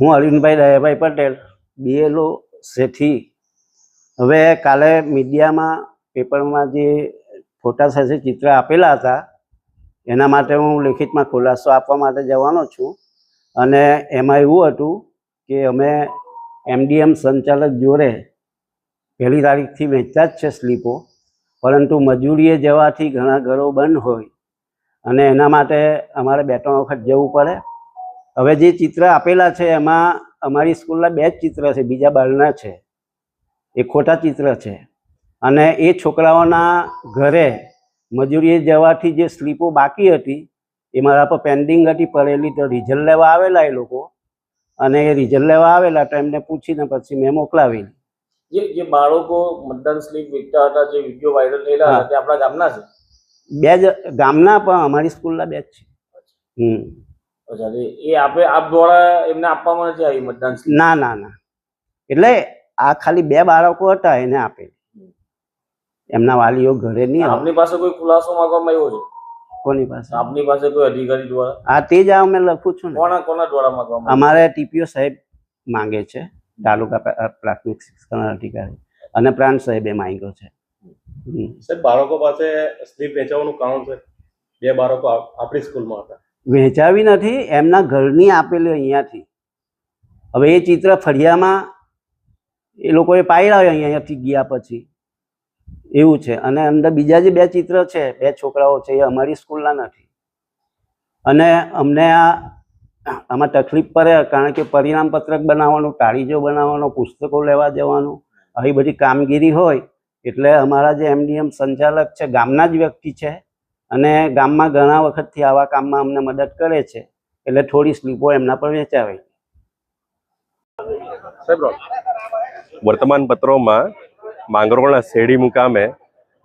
હું અરવિંદભાઈ દયાભાઈ પટેલ બીએલઓ શેઠી હવે કાલે મીડિયામાં પેપરમાં જે ફોટા સાથે ચિત્ર આપેલા હતા, એના માટે હું લેખિતમાં ખુલાસો આપવા માટે જવાનો છું. અને એમાં એવું હતું કે અમે એમડીએમ સંચાલક જોડે પહેલી તારીખથી વેચતા જ છે સ્લીપો, પરંતુ મજૂરીએ જવાથી ઘણા ઘરો બંધ હોય. અને એના માટે અમારે બે ત્રણ વખત જવું પડે. હવે જે ચિત્ર આપેલા છે એમાં અમારી સ્કૂલના બે જ ચિત્ર છે બીજા બાળના છે. એ ખોટા ચિત્ર છે. અને એ છોકરાઓના ઘરે મજૂરીએ જવાથી જે સ્લીપો બાકી હતી એ મારા પર પેન્ડિંગ હતી પડેલી તો રિઝલ્ટ લેવા આવેલા એ લોકો. અને એ રિઝલ્ટ લેવા આવેલા તો એમને પૂછીને પછી મેં મોકલાવી જે જે બાળકો મતદાન સ્લીપ વેચતા હતા જે વીડિયો વાયરલ થયેલા હતા તે આપણા ગામના છે? બે જ ગામના પણ અમારી સ્કૂલના બે જ છે. હમ. અચ્છા એ આપે આપ દ્વારા એમને આપવામાં નથી આવી મતદાન ના ના ના. એટલે આ ખાલી બે બાળકો હતા એને આપે એમના વાલીઓ ઘરે નહીં આપની પાસે કોઈ ખુલાસો માંગવામાં આવ્યો છે? કોની પાસે? આપની પાસે કોઈ અધિકારી દ્વારા? આ તે જ આ અમે લખું છું કોના કોના દ્વારા માંગવામાં અમારે ટીપીઓ સાહેબ માંગે છે તાલુકા પ્રાથમિક શિક્ષણ અધિકારી. અને પ્રાંત સાહેબે માંગ્યો છે. સાહેબ બાળકો પાસે સ્લીપ વેચવાનું કારણ છે? બે બાળકો આપણી સ્કૂલમાં હતા. વહેંચાવી નથી, એમના ઘરની આપેલી અહીંયાથી. હવે એ ચિત્ર ફળિયામાં એ લોકોએ હોય અહીંયાથી ગયા પછી. એવું છે. અને અંદર બીજા જે બે ચિત્ર છે, બે છોકરાઓ છે, એ અમારી સ્કૂલના નથી. અને અમને આ આમાં તકલીફ પડે, કારણ કે પરિણામ પત્રક બનાવવાનું તાળીજો બનાવવાનો, પુસ્તકો લેવા જવાનું, આવી બધી કામગીરી હોય, એટલે અમારા જે એમડીએમ સંચાલક છે, ગામના જ વ્યક્તિ છે અને ગામમાં ઘણા વખતથી આવા કામમાં અમને મદદ કરે છે, એટલે થોડી સ્લીપો એમના પર વેચાવે. વર્તમાન પત્રોમાં માંગરોળના શેરડી મુકામે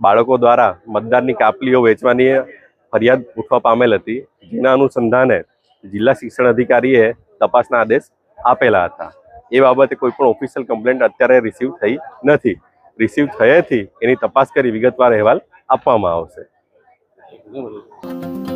બાળકો દ્વારા મતદારની કાપલીઓ વેચવાની ફરિયાદ ઉઠવા પામેલ હતી. જેના અનુસંધાને જિલ્લા શિક્ષણ અધિકારીએ તપાસના આદેશ આપેલા હતા. એ બાબતે કોઈ પણ ઓફિશિયલ કમ્પ્લેન્ટ અત્યારે રિસીવ થઈ નથી. રિસીવ થયેથી એની તપાસ કરી વિગતવાર અહેવાલ આપવામાં આવશે. 你认为。呢